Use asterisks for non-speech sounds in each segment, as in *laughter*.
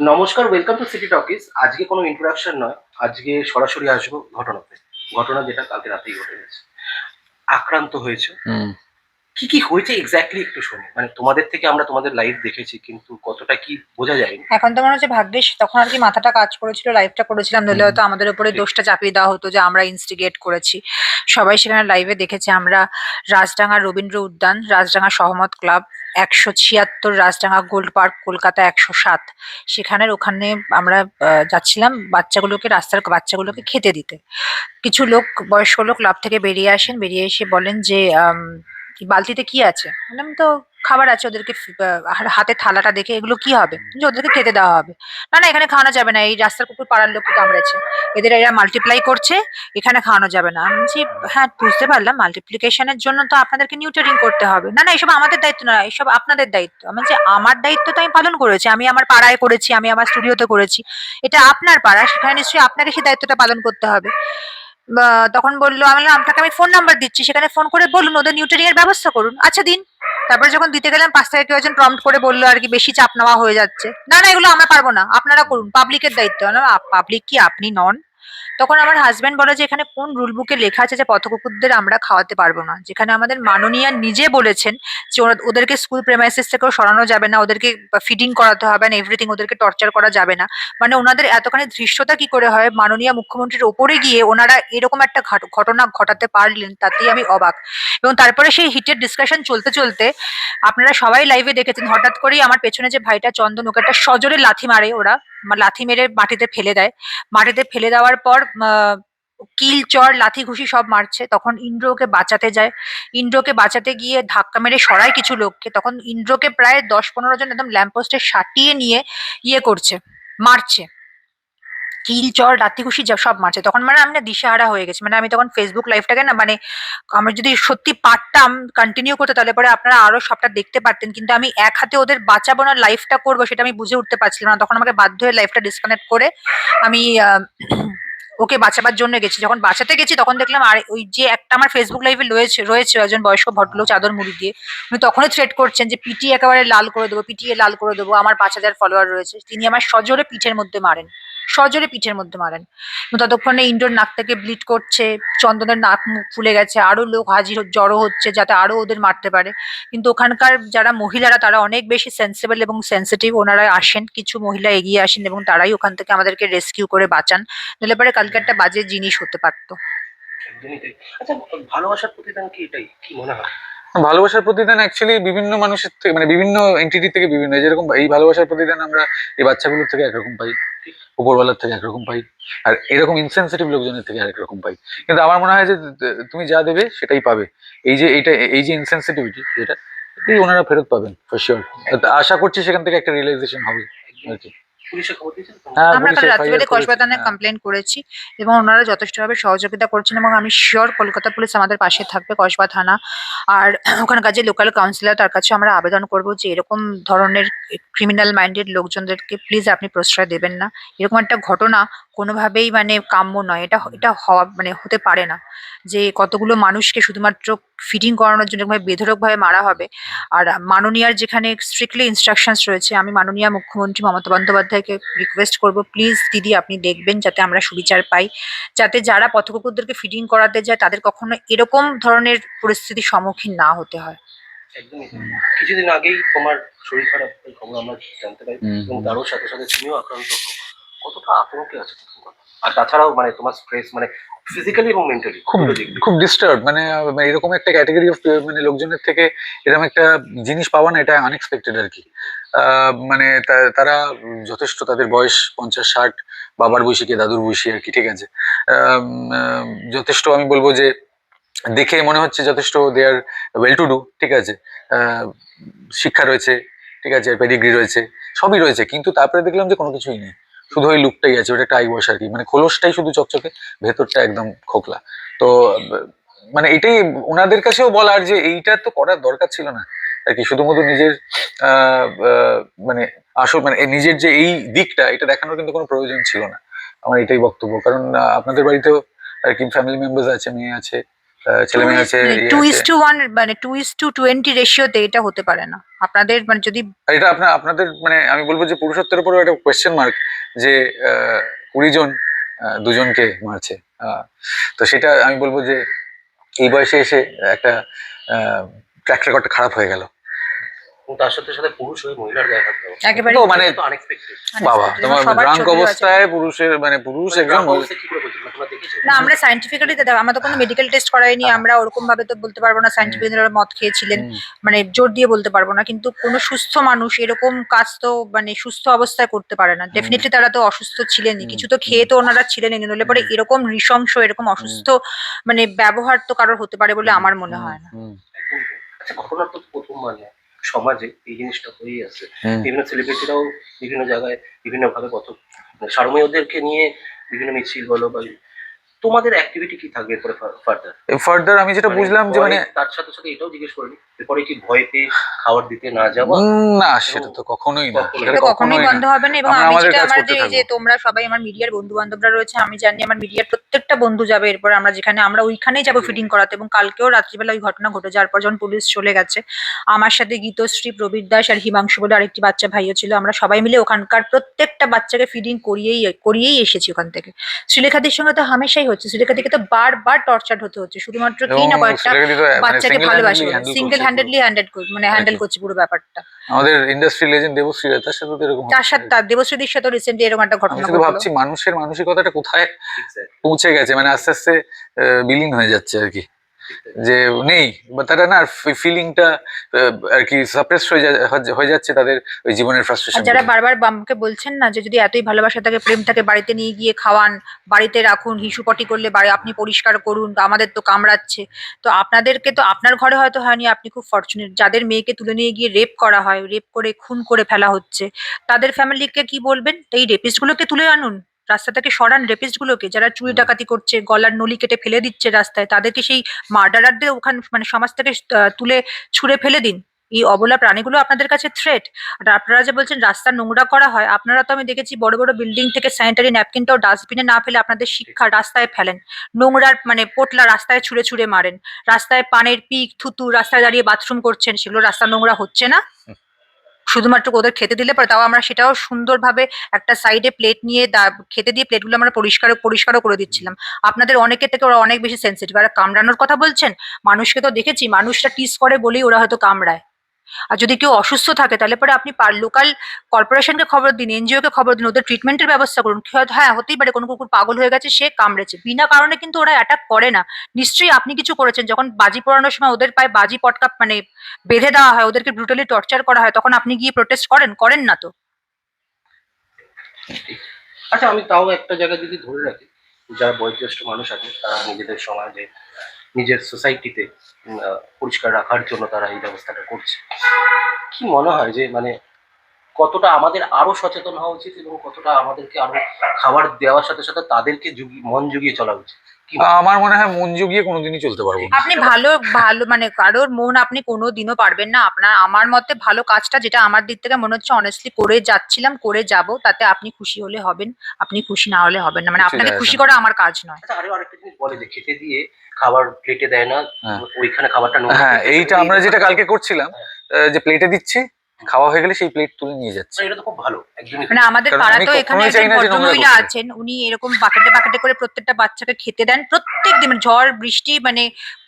নমস্কার welcome to city talkies আজকে কোনো ইন্ট্রোডাকশন নয়, আজকে সরাসরি আসব ঘটনাতে। ঘটনা যেটা কালকে রাতেই ঘটে গেছে। আক্রান্ত হয়েছে। কি কি হয়েছে এক্স্যাক্টলি একটু শুনি। মানে তোমাদের থেকে আমরা তোমাদের লাইভ দেখেছি কিন্তু কতটা কি বোঝা যায়নি। এখন তো মনে হচ্ছে ভাগ্যিস তখন আর কি মাথাটা কাজ করেছিল লাইভটা করেছিলাম নইলে হয়তো আমাদের উপরে দোষটা চাপিয়ে দেওয়া হতো যে আমরা ইনস্টিগেট করেছি। সবাই সেখানে লাইভে দেখেছে আমরা রাজডাঙ্গা রবীন্দ্র উদ্যান রাজডাঙ্গা সহমত ক্লাব একশো ছিয়াত্তর রাজডাঙ্গা গোল্ড পার্ক কলকাতা একশো সাত। সেখানের ওখানে আমরা যাচ্ছিলাম বাচ্চাগুলোকে রাস্তার বাচ্চাগুলোকে খেতে দিতে। কিছু লোক বয়স্ক লোক ক্লাব থেকে বেরিয়ে আসেন বেরিয়ে এসে বলেন যে বালতিতে কি আছে? বললাম, তো খাবার আছে ওদেরকে হাতে থালাটা দেখে এগুলো কি হবে? ওদেরকে খেতে দেওয়া হবে। না না, এখানে খাওয়ানো যাবে না, এই রাস্তার কুকুর পাড়ার লোককে কামড়েছে এদের এরা মাল্টিপ্লাই করছে, এখানে খাওয়ানো যাবে না। আমি বলছি হ্যাঁ বুঝতে পারলাম মাল্টিপ্লিকেশনের জন্য তো আপনাদেরকে নিউটারিং করতে হবে। না না, এসব আমাদের দায়িত্ব না, এসব আপনাদের দায়িত্ব। আমি যে আমার দায়িত্ব তো আমি পালন করেছি, আমি আমার পাড়ায় করেছি, আমি আমার স্টুডিওতে করেছি। এটা আপনার পাড়া, সেখানে নিশ্চয়ই আপনাকে সেই দায়িত্বটা পালন করতে হবে। তখন বলল আমি বললাম, আপনাকে আমি ফোন নাম্বার দিচ্ছি সেখানে ফোন করে বলুন ওদের নিউট্রেনিং এর ব্যবস্থা করুন। আচ্ছা দিন। তারপরে যখন দিতে গেলাম পাঁচ থেকে কেউ একজন প্রম্পট করে বলল আর কি বেশি চাপ নেওয়া হয়ে যাচ্ছে। না না এগুলো আমরা পারব না। আপনারা করুন পাবলিকের দায়িত্ব। পাবলিক কি আপনি নন। তখন আমার হাজব্যান্ড বলে যে, এখানে কোন রুল বুকে লেখা আছে যে, পথকুকুরদের আমরা খাওয়াতে পারব না? যেখানে আমাদের মাননীয়া নিজে বলেছেন যে ওদেরকে স্কুল প্রেমাইসিস থেকেও সরানো যাবে না। ওদেরকে ফিডিং করাতে হবে না। এভরিথিং ওদেরকে টর্চার করা যাবে না। মানে ওনাদের এতখানি ধৃষ্টতা কি করে হয়? মাননীয় মুখ্যমন্ত্রীর ওপরে গিয়ে ওনারা এরকম একটা ঘট- ঘটনা ঘটাতে পারলেন, তাতেই আমি অবাক। এবং তারপরে সেই হিটের ডিসকাশন চলতে চলতে আপনারা সবাই লাইভে দেখেছেন, হঠাৎ করেই আমার পেছনে যে ভাইটা চন্দন, ওকে একটা সজোরে লাথি মারে ওরা। লাথি মেরে মাটিতে ফেলে দেয়। মাটিতে ফেলে দেওয়ার পর কিল, চর, লাথি, ঘুষি সব মারছে। তখন ইন্দ্র ওকে বাঁচাতে যায়। ইন্দ্রকে বাঁচাতে গিয়ে ধাক্কা মেরে সরায় কিছু লোককে। তখন ইন্দ্রকে প্রায় দশ পনেরো জন একদম ল্যাম্পপোস্টে সাটিয়ে নিয়ে ইয়ে করছে, মারছে। কিল, চর, লাথি, ঘুষি সব মারছে। তখন মানে আমি না দিশাহারা হয়ে গেছি। মানে আমি তখন ফেসবুক লাইভটাকে না মানে আমি যদি সত্যি পারতাম কন্টিনিউ করতে, তাহলে পরে আপনারা আরও সবটা দেখতে পারতেন। কিন্তু আমি এক হাতে ওদের বাঁচাবো না লাইফটা করব, সেটা আমি বুঝে উঠতে পারছিলাম না। তখন আমাকে বাধ্য হয়ে লাইফটা ডিসকানেক্ট করে আমি ওকে বাঁচাবার জন্য গেছি। যখন বাঁচাতে গেছি তখন দেখলাম আর ওই যে একটা আমার ফেসবুক লাইভে রয়েছে রয়েছে একজন বয়স্ক ভদ্রলোক, চাদর মুড়ি দিয়ে। উনি তখনই থ্রেট করছেন যে পিটি একেবারে লাল করে দেবো, পিটিয়ে লাল করে দেবো। আমার পাঁচ হাজার ফলোয়ার রয়েছে। তিনি আমার সজোরে পিঠের মধ্যে মারেন। সজোরে পিঠের মধ্যে মারেন। ততক্ষণে ইন্ডোর নাক থেকে ব্লিড করছে চন্দনের নাক মুখ ফুলে গেছে আরও লোক হাজির জড়ো হচ্ছে যাতে আরও ওদের মারতে পারে। কিন্তু ওখানকার যারা মহিলারা তারা অনেক বেশি সেন্সিবল এবং সেন্সিটিভ ওনারা আসেন কিছু মহিলা এগিয়ে আসেন এবং তারাই ওখান থেকে আমাদেরকে রেস্কিউ করে বাঁচান। নইলে পরে কালকে একটা বাজে জিনিস হতে পারতো। আচ্ছা ভালোবাসার প্রতিদান কি? এটাই কি মনে হয়? ভালোবাসার প্রতিদান অ্যাকচুয়ালি বিভিন্ন মানুষের থেকে মানে বিভিন্ন এন্টিটি থেকে বিভিন্ন যেরকম এই ভালোবাসার প্রতিদান আমরা এই বাচ্চাগুলোর থেকে একরকম পাই। উপরওয়ালার থেকে একরকম পাই, আর এরকম ইনসেন্সিটিভ লোকজনের থেকে আরেক রকম পাই। কিন্তু আমার মনে হয় যে, তুমি যা দেবে সেটাই পাবে। এই যে এইটা, এই যে ইনসেন্সিটিভিটি যেটা, এই ওনারা ফেরত পাবেন ফর শিওর আশা করছি সেখান থেকে একটা রিয়েলাইজেশন হবে। আর কি। পুলিশে খবর দিয়েছেন তো? হ্যাঁ আমরা কাল রাত্রিবেলা কসবা থানায়। কমপ্লেন করেছি এবং ওনারা যথেষ্টভাবে সহযোগিতা করছেন এবং আমি শিওর কলকাতা পুলিশ আমাদের পাশে থাকবে কসবা থানা আর *clears throat* ওখানকার যে লোকাল কাউন্সিলর তার কাছে আমরা আবেদন করব যে এরকম ধরনের ক্রিমিনাল মাইন্ডেড লোকজনদেরকে প্লিজ আপনি প্রশ্রয় দেবেন না এরকম একটা ঘটনা কোনোভাবেই মানে কাম্য নয়। এটা এটা হওয়া মানে হতে পারে না যে কতগুলো মানুষকে শুধুমাত্র ফিটিং করানোর জন্য এরকমভাবে বেধড়কভাবে মারা হবে। আর মাননীয়ার যেখানে স্ট্রিক্টলি ইনস্ট্রাকশনস রয়েছে আমি মাননীয় মুখ্যমন্ত্রী মমতা বন্দ্যোপাধ্যায়কে রিকোয়েস্ট করব প্লিজ দিদি আপনি দেখবেন যাতে আমরা সুবিচার পাই। যাতে যারা পথকুকুরদেরকে ফিডিং করাতে যায় তাদের কখনো এরকম ধরনের পরিস্থিতির সম্মুখীন না হতে হয়। একদমই কিছুদিন আগেই তোমার শরীর খারাপ খবর আমরা জানতে পারি এবং তারও সাথে সাথে তুমিও আক্রান্ত। কতটা আতঙ্কে আছে আর তাছাড়াও মানে তোমার স্ট্রেস মানে ফিজিক্যালি এবং মেন্টালি খুব খুব ডিস্টার্ব মানে এরকম একটা ক্যাটাগরি অফ মানে লোকজনের থেকে এরকম একটা জিনিস পাওয়া না এটা আনএক্সপেক্টেড আর কি। মানে তারা যথেষ্ট তাদের বয়স পঞ্চাশ ষাট বাবার বয়সী কে দাদুর বয়সী আর কি ঠিক আছে। যথেষ্ট আমি বলব যে দেখে মনে হচ্ছে যথেষ্ট they are well to do ঠিক আছে। শিক্ষা রয়েছে ঠিক আছে পেডিগ্রি রয়েছে সবই রয়েছে কিন্তু তারপরে দেখলাম যে কোনো কিছুই নেই। শুধু ওই লুকটাই আছে ওটা আই ওয়াশ আর কি। মানে খোলসটাই শুধু চকচকে ভেতরটা একদম খোকলা। তো মানে এটাই ওনাদের কাছেও বলার যে এইটা তো করার দরকার ছিল না। আর কি শুধুমাত্র নিজের মানে আসল মানে নিজের যে এই দিকটা এটা দেখানোর কিন্তু কোনো প্রয়োজন ছিল না। আমার এটাই বক্তব্য। কারণ আপনাদের বাড়িতেও আর কি ফ্যামিলি মেম্বার্স আছে মেয়ে আছে ছেলে মেয়ে আছে টু ইস টু ওয়ান মানে টু ইস টু টোয়েন্টি রেশিওতে এটা হতে পারে না। আপনাদের মানে যদি এটা আপনার আপনাদের মানে আমি বলব যে পুরুষত্বের উপরেও একটা কোয়েশ্চেন মার্ক যে আহ, কুড়ি জন আহ, দুজনকে মারছে। তো সেটা আমি বলব যে এই বয়সে এসে একটা ট্র্যাক রেকর্ডটা খারাপ হয়ে গেল। তার সাথে সাথে পুরুষ হয়ে মহিলার গায়ে হাত দেওয়া। একেবারে তো মানে আনএক্সপেক্টেড বাবা তোমার সবার ড্রাঙ্ক অবস্থায় পুরুষের মানে পুরুষ একজন না আমরা সাইন্টিফিক্যালি তো দেখো আমরা তো কোনো মেডিকেল টেস্ট করাইনি হ্যাঁ। আমরা ওরকম ভাবে তো বলতে পারব না সাইন্টিফিক মদ খেয়েছিলেন মানে জোর দিয়ে বলতে পারব না কিন্তু কোনো সুস্থ মানুষ এরকম কাজ তো মানে সুস্থ অবস্থায় করতে পারে না। ডেফিনেটলি তারা তো অসুস্থ ছিলেনই কিছু তো খেয়ে তো ওনারা ছিলেনই নইলে পরে এরকম নৃশংস এরকম অসুস্থ মানে ব্যবহার তো কারোর হতে পারে বলে আমার মনে হয় না। আচ্ছা ঘটনা তো প্রথম মানে? সমাজে এই জিনিসটা হয়েই আছে। হুম। বিভিন্ন সেলিব্রিটিরাও বিভিন্ন জায়গায় বিভিন্ন ভাবে কত মানে সারমেয়দেরকে নিয়ে বিভিন্ন মিছিল বলো বা তোমাদের অ্যাক্টিভিটি কি থাকবে এরপরে ফার্দার ফার্দার আমি যেটা বুঝলাম যে মানে তার সাথে সাথে এটাও জিজ্ঞেস করিনি। এরপরে কি ভয় পেয়ে খাবার দিতে না যাওয়া? না সেটা তো কখনোই না সেটা কখনোই বন্ধ হবে না এবং আমি যেটা এই যে তোমরা সবাই আমার মিডিয়ার বন্ধু বান্ধবরা রয়েছে আমি জানি আমার মিডিয়ার প্রত্যেকটা বন্ধু যাবে এরপর আমরা যেখানে আমরা ওইখানেই যাব ফিটিং করাতে এবং কালকেও রাত্রিবেলা ওই ঘটনা ঘটে যাওয়ার পর যখন পুলিশ চলে গেছে আমার সাথে গীতশ্রী প্রবীর দাস আর হিমাংশু বলে আরেকটি বাচ্চা ভাইও ছিল আমরা সবাই মিলে ওখানকার প্রত্যেকটা বাচ্চাকে ফিডিং করিয়েই করিয়েই এসেছি ওখান থেকে। শ্রীলেখাদির সঙ্গে তো হামেশাই হচ্ছে শ্রীলেখাদিকে তো বারবার টর্চার হতে হচ্ছে শুধুমাত্র কি না কয়েকটা মানে বাচ্চাকে ভালোবাসে। সিঙ্গেল হ্যান্ডেডলি হ্যান্ডেড মানে হ্যান্ডেল করছি পুরো ব্যাপারটা। আমাদের ইন্ডাস্ট্রি লেজেন্ড দেবশ্রী তার সাথে তো এরকম তার সাথে তার দেবশ্রীদির সাথে রিসেন্টলি এরকম একটা ঘটনা ঘটলো। ভাবছি মানুষের মানসিকতাটা কোথায় পৌঁছে গেছে মানে আস্তে আস্তে আহ, বিলীন হয়ে যাচ্ছে আর কি। যে নেই তারা না ফিলিংটা আর কি সাপ্রেস হয়ে হয়ে যাচ্ছে তাদের ওই জীবনের ফ্রাস্ট্রেশন যারা বারবার বামকে বলছেন না যে যদি এতই ভালোবাসা থাকে প্রেম থাকে বাড়িতে নিয়ে গিয়ে খাওয়ান বাড়িতে রাখুন হিসুপটি করলে বাড়ি আপনি পরিষ্কার করুন আমাদের তো কামড়াচ্ছে তো আপনাদেরকে তো আপনার ঘরে হয়তো হয়নি আপনি খুব ফর্চুনেট যাদের মেয়েকে তুলে নিয়ে গিয়ে রেপ করা হয় রেপ করে খুন করে ফেলা হচ্ছে তাদের ফ্যামিলিকে কি বলবেন? এই রেপিস্ট গুলোকে তুলে আনুন। রাস্তা থেকে সরান রেপিস্ট গুলোকে যারা চুরি ডাকাতি করছে গলার নলি কেটে ফেলে দিচ্ছে রাস্তায় তাদেরকে সেই মার্ডারারদের ওখান মানে সমাজ থেকে তুলে ছুঁড়ে ফেলে দিন। এই অবলা প্রাণীগুলো আপনাদের কাছে থ্রেট আর আপনারা যে বলছেন রাস্তা নোংরা করা হয় আপনারা তো আমি দেখেছি বড় বড় বিল্ডিং থেকে স্যানিটারি ন্যাপকিনটাও ডাস্টবিনে না ফেলে আপনাদের শিক্ষা রাস্তায় ফেলেন। নোংরার মানে পোটলা রাস্তায় ছুঁড়ে ছুঁড়ে মারেন। রাস্তায় পানের পিক থুতু রাস্তায় দাঁড়িয়ে বাথরুম করছেন সেগুলো রাস্তা নোংরা হচ্ছে না। শুধুমাত্র ওদের খেতে দিলে পরে তাও আমরা সেটাও সুন্দরভাবে একটা সাইডে প্লেট নিয়ে খেতে দিয়ে প্লেটগুলো আমরা পরিষ্কার, পরিষ্কারও করে দিচ্ছিলাম। আপনাদের অনেকের থেকে ওরা অনেক বেশি সেন্সিটিভ আর কামড়ানোর কথা বলছেন? মানুষকে তো দেখেছি মানুষটা টিস করে বলেই ওরা হয়তো কামড়ায়। আর যদি কেউ অসুস্থ থাকে, তাহলে পরে আপনি পার লোকাল কর্পোরেশনকে খবর দিন এনজিও কে খবর দিন, ওদের ট্রিটমেন্টের ব্যবস্থা করুন। হ্যাঁ হতেই পারে, কোনো কুকুর পাগল হয়ে গেছে, সে কামড়েছে। বিনা কারণে কিন্তু ওরা অ্যাটাক করে না। নিশ্চয়ই আপনি কিছু করেছেন, যখন বাজি পড়ানোর সময় ওদের পায়ে বাজি পটকা মানে বেঁধে দেওয়া হয়, ওদেরকে ব্রুটালি টর্চার করা হয়, তখন আপনি গিয়ে প্রোটেস্ট করেন? করেন না তো? আচ্ছা আমি তাও একটা জায়গায় যদি ধরে রাখি, যারা বয়োজ্যেষ্ঠ মানুষ আছে তারা নিজেদের সমাজে নিজের সোসাইটিতে পরিষ্কার রাখার জন্য তারা এই ব্যবস্থাটা করছে কি মনে হয় যে মানে কতটা আমাদের আরও সচেতন হওয়া উচিত এবং কতটা আমাদেরকে আরও খাবার দেওয়ার সাথে সাথে তাদেরকে মন জুগিয়ে চলা উচিত? আমার মনে হয় মন জুগিয়ে কোনোদিনই চলতে পারব না। আপনি ভালো ভালো মানে কারোর মন আপনি কোনোদিনও পারবেন না। আপনার আমার মতে ভালো কাজটা যেটা আমার দিক থেকে মনে হচ্ছে অনেস্টলি করে যাচ্ছিলাম করে যাব তাতে আপনি খুশি হলে হবেন আপনি খুশি না হলে হবেন না। মানে আপনাকে খুশি। করা আমার কাজ নয়। আচ্ছা আরও আরেকটা জিনিস বলে যে খেতে দিয়ে খাবার প্লেটে দেয় না হ্যাঁ। ওইখানে খাবারটা নোংরা হ্যাঁ এইটা আমরা যেটা কালকে করছিলাম আহ, যে প্লেটে দিচ্ছি খাওয়া হয়ে গেলে সেই প্লেট তুলে নিয়ে যাচ্ছে। এটা তো খুব ভালো মানে আমাদের পাড়াতেও এখানে একজন ভদ্রমহিলা আছেন উনি এরকম বাকেটে বাকেটে করে প্রত্যেকটা বাচ্চাকে খেতে দেন। প্রত্যেক দিন মানে ঝড় বৃষ্টি মানে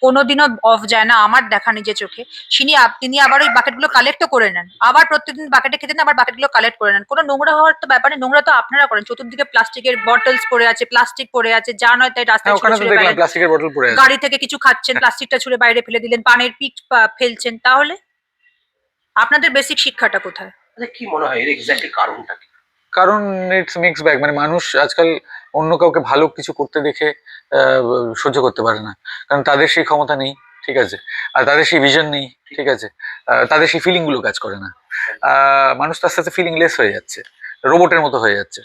কোনোদিনও অফ যায় না আমার দেখা নিজে চোখে। তিনি তিনি আবার ওই বাকেটগুলো কালেক্টও করে নেন। আবার প্রত্যেকদিন বাকেটে খেতে দেন আবার বাকেটগুলো কালেক্ট করে নেন। কোনো নোংরা হওয়ার তো ব্যাপারে নোংরা তো আপনারা করেন। চতুর্দিকে প্লাস্টিকের বটলস পড়ে আছে প্লাস্টিক পড়ে আছে যা নয় তাই রাস্তায় হ্যাঁ গাড়ি থেকে কিছু খাচ্ছেন প্লাস্টিকটা ছুঁড়ে বাইরে ফেলে দিলেন পানের পিক ফেলছেন তাহলে? আপনাদের বেসিক শিক্ষাটা কোথায়? আচ্ছা কি মনে হয়? এর এক্স্যাক্টলি কারণটা কি? কারণ ইটস মিক্স ব্যাগ মানে মানুষ আজকাল অন্য কাউকে ভালো কিছু করতে দেখে আহ, সহ্য করতে পারে না। কারণ তাদের সেই ক্ষমতা নেই ঠিক আছে? আর তাদের সেই ভিশন নেই ঠিক আছে? আহ, তাদের সেই ফিলিংগুলো কাজ করে না। আহ, মানুষ তো আস্তে আস্তে ফিলিংলেস হয়ে যাচ্ছে রোবটের মতো হয়ে যাচ্ছে।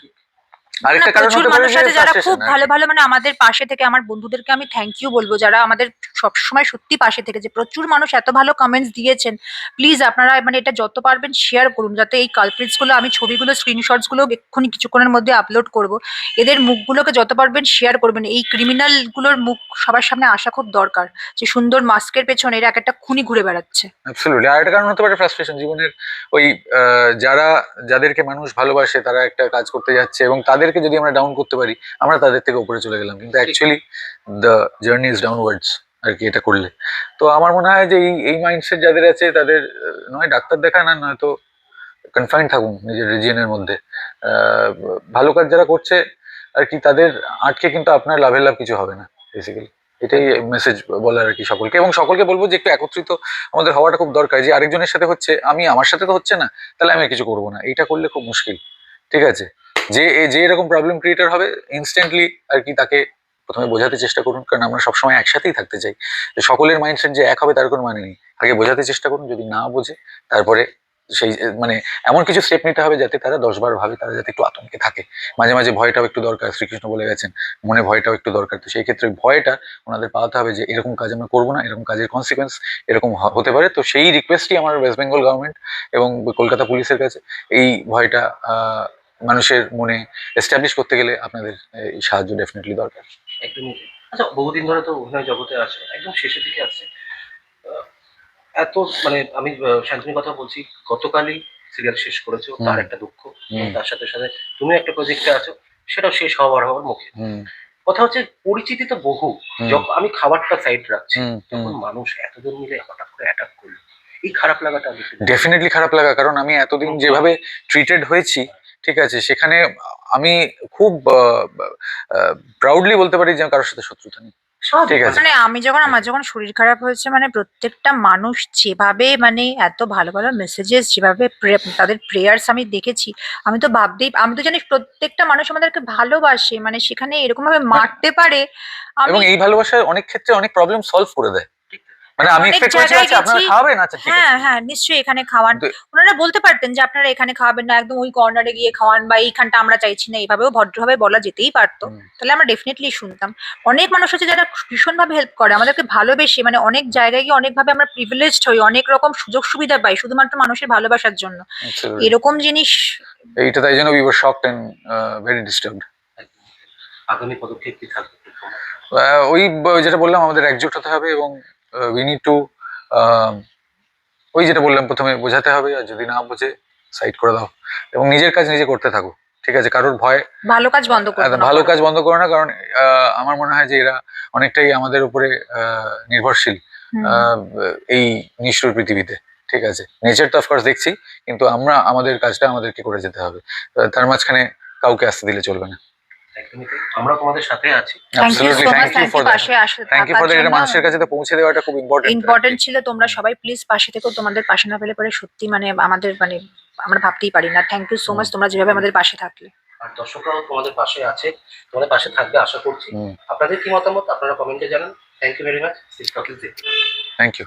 আরেকটা না, কারণ প্রচুর মানুষ আছে যারা খুব ভালো ভালো মানে আমাদের পাশে থেকে আমার বন্ধুদেরকে আমি থ্যাংক ইউ বলব যারা আমাদের সবসময় সত্যি পাশে থেকে যে প্রচুর মানুষ এত ভালো কমেন্টস দিয়েছেন প্লিজ আপনারা মানে এটা যত পারবেন শেয়ার করুন যাতে এই কালপ্রিটসগুলো আমি ছবিগুলো স্ক্রিনশটসগুলো এক্ষুনি কিছুক্ষণের মধ্যে আপলোড করব। এদের মুখগুলোকে যত পারবেন শেয়ার করবেন এই ক্রিমিনালগুলোর মুখ সবার সামনে আসা খুব দরকার যে সুন্দর মাস্কের পেছনে এরা এক একটা খুনি ঘুরে বেড়াচ্ছে। অ্যাবসলিউটলি আর একটা কারণ হতে পারে ফ্রাস্ট্রেশন জীবনের ওই যারা যাদেরকে মানুষ ভালোবাসে তারা একটা কাজ করতে যাচ্ছে এবং তাদেরকে যদি আমরা ডাউন করতে পারি আমরা তাদের থেকে উপরে চলে গেলাম। কিন্তু actually the journey is downwards আর কি এটা করলে। তো আমার মনে হয় যে এই এই মাইন্ডসেট যাদের আছে তাদের নয় ডাক্তার দেখান আর নয়তো কনফাইন থাকুন নিজের রিজিয়নের মধ্যে। ভালো কাজ যারা করছে আর কি তাদের আটকে কিন্তু আপনার লাভের লাভ কিছু হবে না বেসিক্যালি এটাই মেসেজ বলার আর কি সকলকে। এবং সকলকে বলব যে একটু একত্রিত আমাদের হওয়াটা খুব দরকার যে আরেকজনের সাথে হচ্ছে আমি আমার সাথে তো হচ্ছে না তাহলে আমি কিছু করব না। এটা করলে খুব মুশকিল ঠিক আছে? যে যে এরকম প্রবলেম ক্রিয়েটার হবে ইনস্ট্যান্টলি আর কি তাকে প্রথমে বোঝাতে চেষ্টা করুন, কারণ আমরা সবসময় একসাথেই থাকতে চাই। যে সকলের মাইন্ডসেট যে এক হবে, তার কোনো মানে নেই। আগে বোঝাতে চেষ্টা করুন, যদি না বোঝে, তারপরে সেই মানে এমন কিছু স্টেপ নিতে হবে যাতে তারা দশবার ভাবে, তারা যাতে একটু আতঙ্কে থাকে। মাঝে মাঝে ভয়টাও একটু দরকার, শ্রীকৃষ্ণ বলে গেছেন, মনে ভয়টাও একটু দরকার। তো সেই ক্ষেত্রে ভয়টা ওনাদের পাওয়াতে হবে যে, এরকম কাজ আমরা করব না, এরকম কাজের কনসিকোয়েন্স এরকম হতে পারে। তো সেই রিকোয়েস্টই আমার ওয়েস্ট বেঙ্গল গভর্নমেন্ট এবং কলকাতা পুলিশের কাছে, এই ভয়টা মানুষের মনে এস্টাবলিশ করতে গেলে আপনাদের এই সাহায্য ডেফিনেটলি দরকার। একদমই। আচ্ছা বহুদিন ধরে তো অভিনয় জগতে আছে একদম শেষের দিকে আহ, এত মানে আমি আহ, শান্তনুর কথা বলছি গতকালই সিরিয়াল শেষ করেছ তার একটা দুঃখ তার সাথে সাথে তুমি একটা প্রজেক্টে আছো সেটাও শেষ হওয়ার হওয়ার মুখে। কথা হচ্ছে পরিচিতি তো বহু। যখন আমি খাবারটা সাইড রাখছি তখন মানুষ এতজন মিলে হঠাৎ করে অ্যাটাক করল। এই খারাপ লাগাটা ডেফিনেটলি খারাপ লাগা কারণ আমি এতদিন যেভাবে ট্রিটেড হয়েছি ঠিক আছে সেখানে আমি খুব প্রাউডলি বলতে পারি যে কারোর সাথে শত্রুতা নেই। মানে আমি যখন আমার যখন শরীর খারাপ হয়েছে মানে প্রত্যেকটা মানুষ যেভাবে মানে এত ভালো ভালো মেসেজেস যেভাবে তাদের প্রেয়ার্স আমি দেখেছি আমি তো ভাবতেই আমি তো জানি প্রত্যেকটা মানুষ আমাদেরকে ভালোবাসে মানে সেখানে এরকম ভাবে মারতে পারে এবং এই ভালোবাসা অনেক ক্ষেত্রে অনেক প্রবলেম সলভ করে দেয়। মানে আমি এক্সপেক্ট করেছি আচ্ছা আপনারা খাওয়াবেন? আচ্ছা ঠিক হ্যাঁ আছে। হ্যাঁ নিশ্চয়ই এখানে খাওয়ান। ওনারা বলতে পারতেন যে আপনারা এখানে খাওয়াবেন না একদম ওই কর্নারে গিয়ে খাওয়ান বা এইখানটা আমরা চাইছি না এইভাবেও ভদ্রভাবে বলা যেতেই পারতো। তাহলে আমরা ডেফিনেটলি শুনতাম। অনেক মানুষ আছে যারা ভীষণভাবে হেল্প করে আমাদেরকে ভালোবেসে মানে অনেক জায়গায় গিয়ে অনেকভাবে আমরা প্রিভিলেজড হই অনেক রকম সুযোগ সুবিধা পাই শুধুমাত্র মানুষের ভালোবাসার জন্য। এরকম জিনিস এইটা তাই জন্য we were shocked and very disturbed আগামী পদক্ষেপ কি থাকবে? ওই যেটা বললাম আমাদের একজোট হতে হবে এবং উই নিড টু ওই যেটা বললাম প্রথমে বোঝাতে হবে আর যদি না বোঝে সাইড করে দাও। এবং নিজের কাজ নিজে করতে থাকো ঠিক আছে? কারোর ভয় ভালো কাজ বন্ধ না। ভালো কাজ বন্ধ করো না কারণ আহ, আমার মনে হয় যে এরা অনেকটাই আমাদের উপরে আহ, নির্ভরশীল আহ, এই নিষ্ঠুর পৃথিবীতে ঠিক আছে? নেচার তো অফকোর্স দেখছি কিন্তু আমরা আমাদের কাজটা আমাদেরকে করে যেতে হবে। তার মাঝখানে কাউকে আসতে দিলে চলবে না। আমরা তোমাদের সাথে আছি। Thank you absolutely thank you for that thank you for that মানুষের কাছে তো পৌঁছে দেওয়াটা খুব ইম্পর্টেন্ট ইম্পর্টেন্ট ছিল তোমরা সবাই প্লিজ পাশে থেকো। তোমাদের পাশে না পেলে পরে সত্যি মানে আমাদের মানে আমরা ভাবতেই পারি না। থ্যাংক ইউ সো মাচ তোমরা যেভাবে আমাদের পাশে থাকলে। আর দর্শকরাও তোমাদের পাশে আছে। তোমাদের পাশে থাকবে আশা করছি। আপনাদের কি মতামত? আপনারা কমেন্টে জানান। Thank you very much thank you